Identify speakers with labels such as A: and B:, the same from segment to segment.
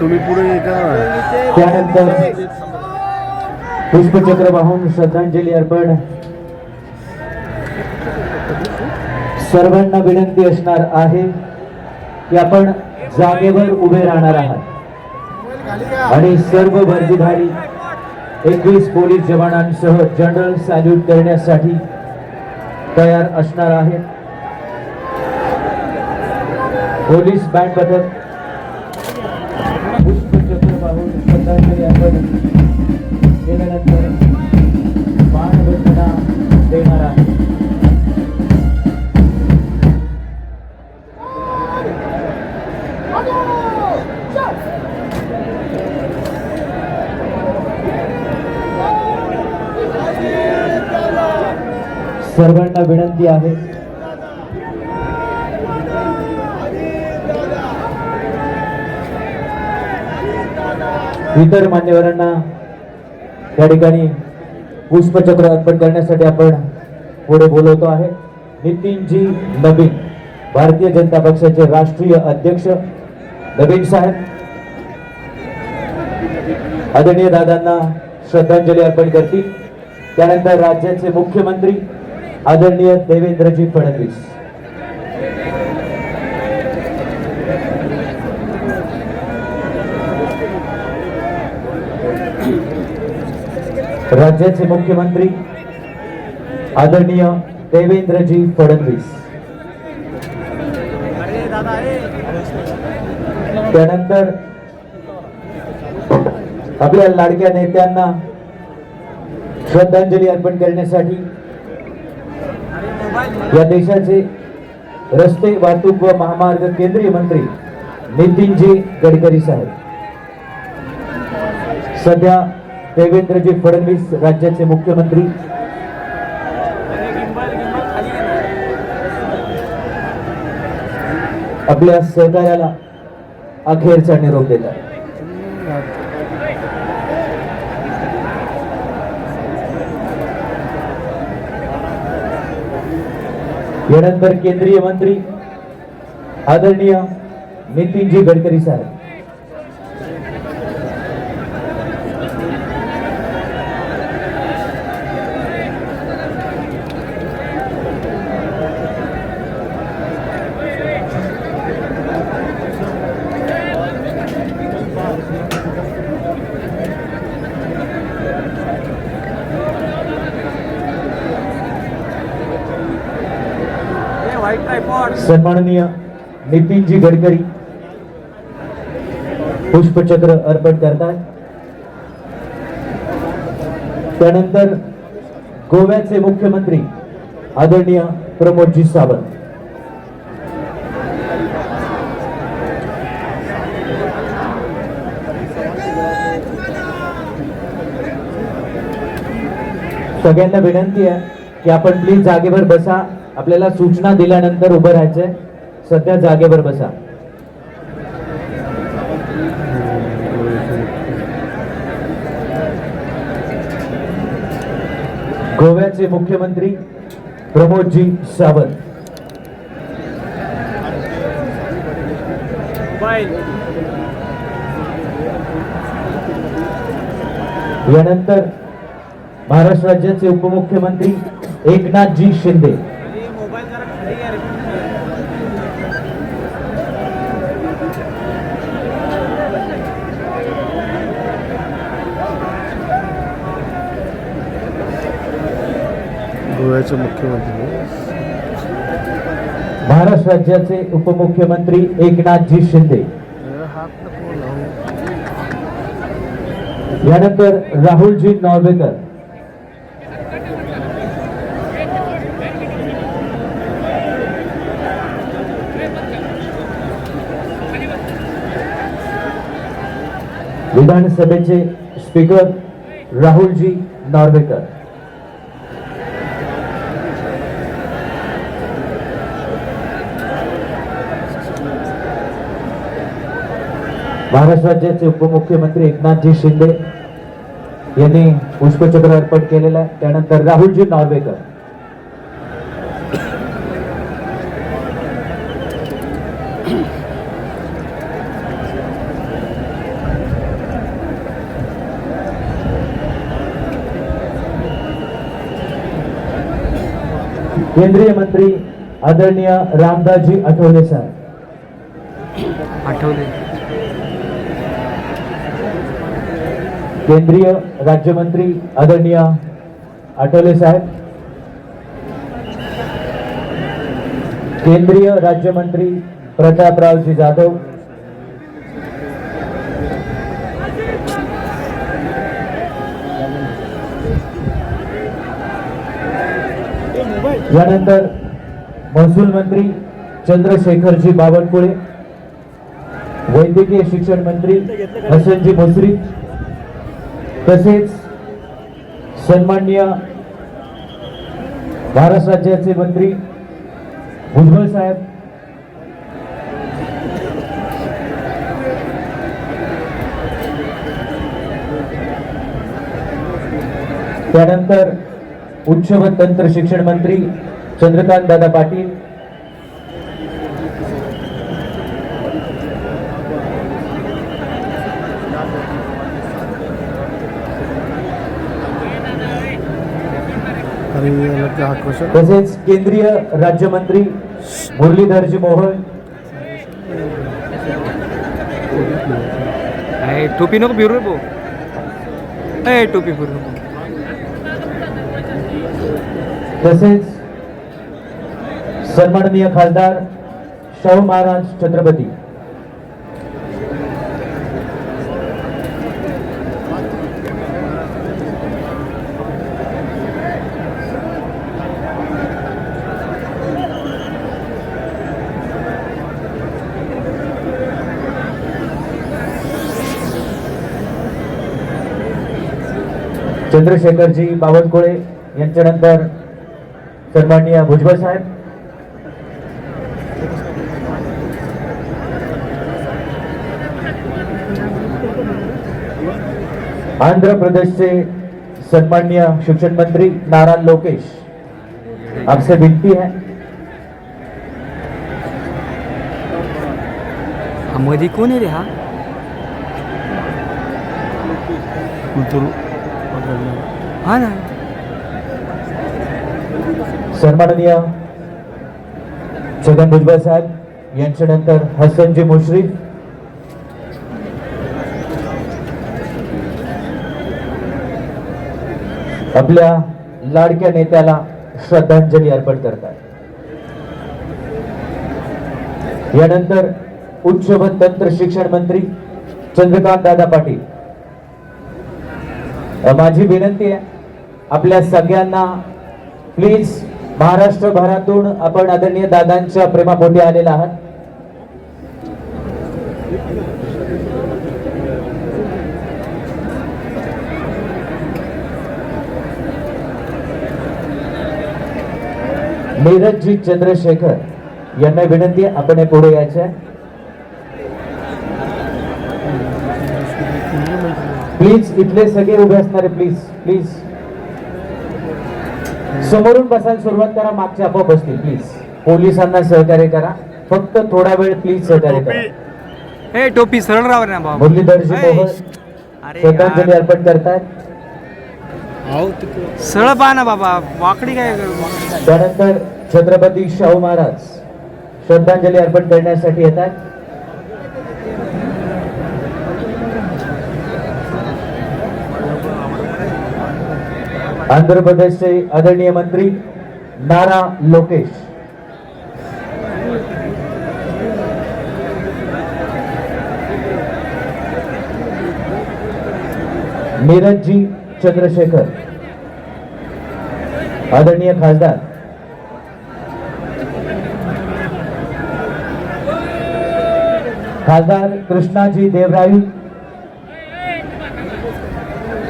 A: तुम्ही पुढे
B: त्यानंतर पुष्पचक्र वाहून श्रद्धांजली अर्पण. सर्वांना विनंती असणार आहे की आपण जागेवर उभे राहणार आहात. आणि सर्व वर्दीधारी एकवीस पोलीस जवानांसह जनरल सॅल्यूट करण्यासाठी तयार असणार आहेत. पोलीस बँड पथक श्रद्धांजली अर्पण केल्यानंतर मानवंदना देणार आहे सर्वांना विनंती आहे. इतर मान्यवरांना या ठिकाणी पुष्पचक्र अर्पण करण्यासाठी आपण पुढे बोलवतो आहे. नितीनजी नवीन भारतीय जनता पक्षाचे राष्ट्रीय अध्यक्ष नवीन साहेब आदरणीय दादांना श्रद्धांजली अर्पण करतील. त्यानंतर राज्याचे मुख्यमंत्री आदरणीय देवेंद्रजी फडणवीस. राज्याचे मुख्यमंत्री आदरणीय देवेंद्रजी फडणवीस. त्यानंतर आपल्या लाडक्या नेत्यांना श्रद्धांजली अर्पण करण्यासाठी या देशाचे रस्ते वाहतूक व महामार्ग केंद्रीय मंत्री नितीनजी गडकरी साहेब. सध्या देवेंद्रजी फडणवीस राज्याचे मुख्यमंत्री. आपल्या सहकार्याला अखेरचा निरोप देतात. यानंतर केंद्रीय मंत्री आदरणीय नितीनजी गडकरी साहेब. सन्माननीय नितीनजी गडकरी पुष्पचक्र अर्पण करतात त्यानंतर गोव्याचे मुख्यमंत्री आदरणीय प्रमोदजी सावंत. सगळ्यांना विनंती आहे की आपण प्लीज जागेवर बसा. आपल्याला सूचना दिल्यानंतर उभं राहायचंय. सध्या जागेवर बसा. गोव्याचे मुख्यमंत्री प्रमोदजी सावंत. यानंतर महाराष्ट्र राज्याचे उपमुख्यमंत्री एकनाथजी शिंदे.
A: गोव्याचे मुख्यमंत्री.
B: महाराष्ट्र राज्याचे उपमुख्यमंत्री एकनाथजी शिंदे. यानंतर राहुलजी नॉर्वेकर. विधानसभेचे स्पीकर राहुलजी नॉर्वेकर. महाराष्ट्र राज्याचे उपमुख्यमंत्री एकनाथजी शिंदे यांनी पुष्पचक्र अर्पण केलेलं आहे. त्यानंतर राहुलजी नार्वेकर. केंद्रीय मंत्री आदरणीय रामदासजी आठवले साहेब
C: आठवले.
B: केंद्रीय राज्यमंत्री आदरणीय आठवले साहेब केंद्रीय राज्यमंत्री प्रतापरावजी जाधव यानंतर महसूल मंत्री चंद्रशेखरजी बावनकुळे वैद्यकीय शिक्षण मंत्री हसनजी मुसरी तसेच सन्माननीय महाराष्ट्र राज्याचे मंत्री भुजबळ साहेब त्यानंतर उच्च व तंत्र शिक्षण मंत्री चंद्रकांत दादा पाटील तसेच केंद्रीय राज्यमंत्री मुरलीधरजी मोहोळ.
C: ए टोपी नको फिरू भाऊ. ए टोपी फिरू नको.
B: तसेच सन्माननीय खासदार शाहू महाराज छत्रपती. चंद्रशेखरजी बावनकुळे यांच्यानंतर सन्माननीय भुजबळ साहेब. आंध्र प्रदेशचे सन्माननीय शिक्षण मंत्री नारायण लोकेश. आपसे विनती है।
C: मधी कोण आहे रे हा हा ना.
B: सन्माननीय छगन भुजबळ साहेब यांच्यानंतर हसनजी मुश्रीफ आपल्या लाडक्या नेत्याला श्रद्धांजली अर्पण करतात. यानंतर उच्च व तंत्र शिक्षण मंत्री चंद्रकांत दादा पाटील. माझी विनंती आहे आपल्या सगळ्यांना प्लीज महाराष्ट्रभरातून आपण आदरणीय दादांच्या प्रेमापोटी आलेला आहात. नीरजजी चंद्रशेखर यांना विनंती आपण हे पुढे यायचे प्लीज इथले सगळे उभे असणारे प्लीज प्लीज समोरून बसायला सुरुवात करा मागचे आपोआप बसतील प्लीज पोलिसांना सहकार्य करा. फक्त थोडा वेळ प्लीज सहकार्य करा.
C: ए टोपी सरळ राहा रे ना बाबा
B: मुरलीधरजी
C: ए,
B: मोहन श्रद्धांजली. अर्पण करतायत.
C: सरळ पहा ना बाबा. वाकडी काय.
B: त्यानंतर छत्रपती शाहू महाराज श्रद्धांजली अर्पण करण्यासाठी येतात. आंध्र प्रदेशचे आदरणीय मंत्री नारा लोकेश. नीरजजी चंद्रशेखर. आदरणीय खासदार. खासदार Krishnaji Devrai.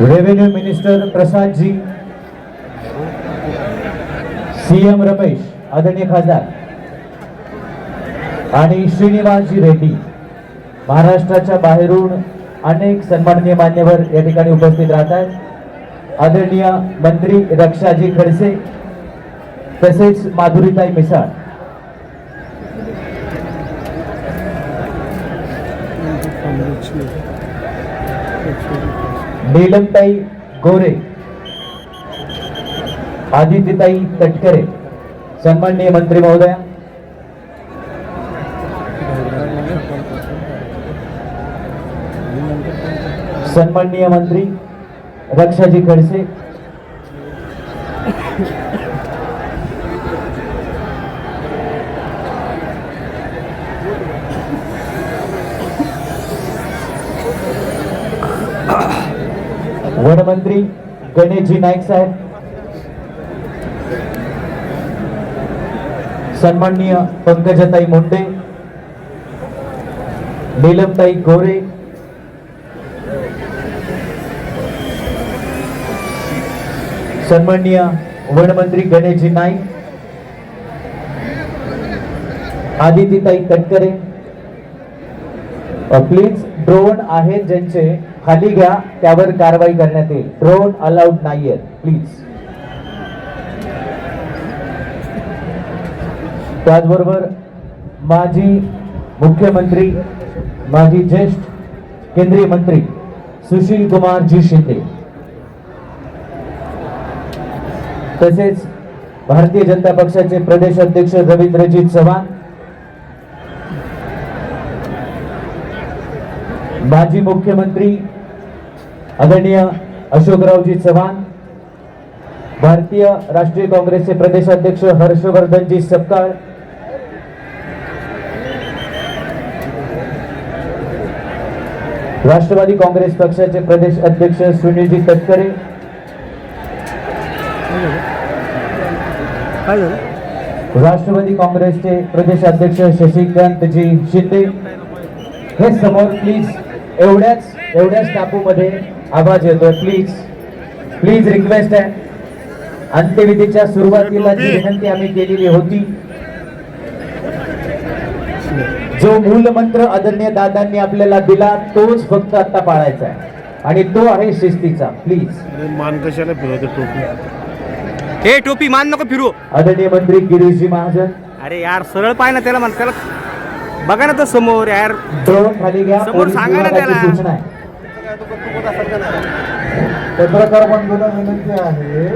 B: Revenue minister Prasadji. CM Ramesh आदरणीय खासदार. आणि श्रीनिवासजी रेड्डी महाराष्ट्राच्या बाहेरून अनेक सन्माननीय मान्यवर या ठिकाणी उपस्थित राहतात. आदरणीय मंत्री रक्षाजी खडसे तसेच माधुरीताई मिसाळ. नीलमताई गोरे. आदित्यताई तटकरे सन्माननीय मंत्री महोदय। सन्माननीय मंत्री रक्षाजी खडसे। वनमंत्री गणेशजी नाईक साहेब। सन्माननीय पंकजाताई मुंडे नीलमताई गोरे सन्माननीय वनमंत्री गणेशजी नाईक आदितीताई तटकरे प्लीज ड्रोन आहेत ज्यांचे खाली घ्या त्यावर कारवाई करण्यात येईल. ड्रोन अलाउड नाहीये प्लीज त्याचबरोबर माजी मुख्यमंत्री माजी ज्येष्ठ केंद्रीय मंत्री सुशील कुमारजी शिंदे. तसेच भारतीय जनता पक्षाचे प्रदेश अध्यक्ष रवींद्रजीत चव्हाण माजी मुख्यमंत्री आदरणीय अशोकरावजी चव्हाण भारतीय राष्ट्रीय काँग्रेसचे प्रदेशाध्यक्ष हर्षवर्धनजी सपकाळ राष्ट्रवादी काँग्रेस पक्षाचे प्रदेश अध्यक्ष सुनीलजी तटकरे. राष्ट्रवादी काँग्रेसचे प्रदेशाध्यक्ष शशिकांतजी शिंदे. हे समोर प्लीज एवढ्याच एवढ्याच टापूमध्ये आवाज येतोय प्लीज प्लीज रिक्वेस्ट आहे. अंत्यविधीच्या सुरुवातीला जी विनंती आम्ही केलेली होती जो मूलमंत्र आदरणीय दादांनी आपल्याला दिला तोच फक्त आता पाळायचा आहे. आणि तो आहे शिस्तीचा प्लीज
A: मान कशाला फिरवते टोपी?
C: ए टोपी मान नको फिरू
B: आदरणीय मंत्री गिरीशजी महाजन.
C: अरे यार सरळ पाय ना त्याला म्हण त्याला बघा ना तर समोर यार.
B: खाली घ्या
C: समोर सांगा ना त्याला.
B: सूचना आहे.
A: पत्रकार बंधूंना विनंती आहे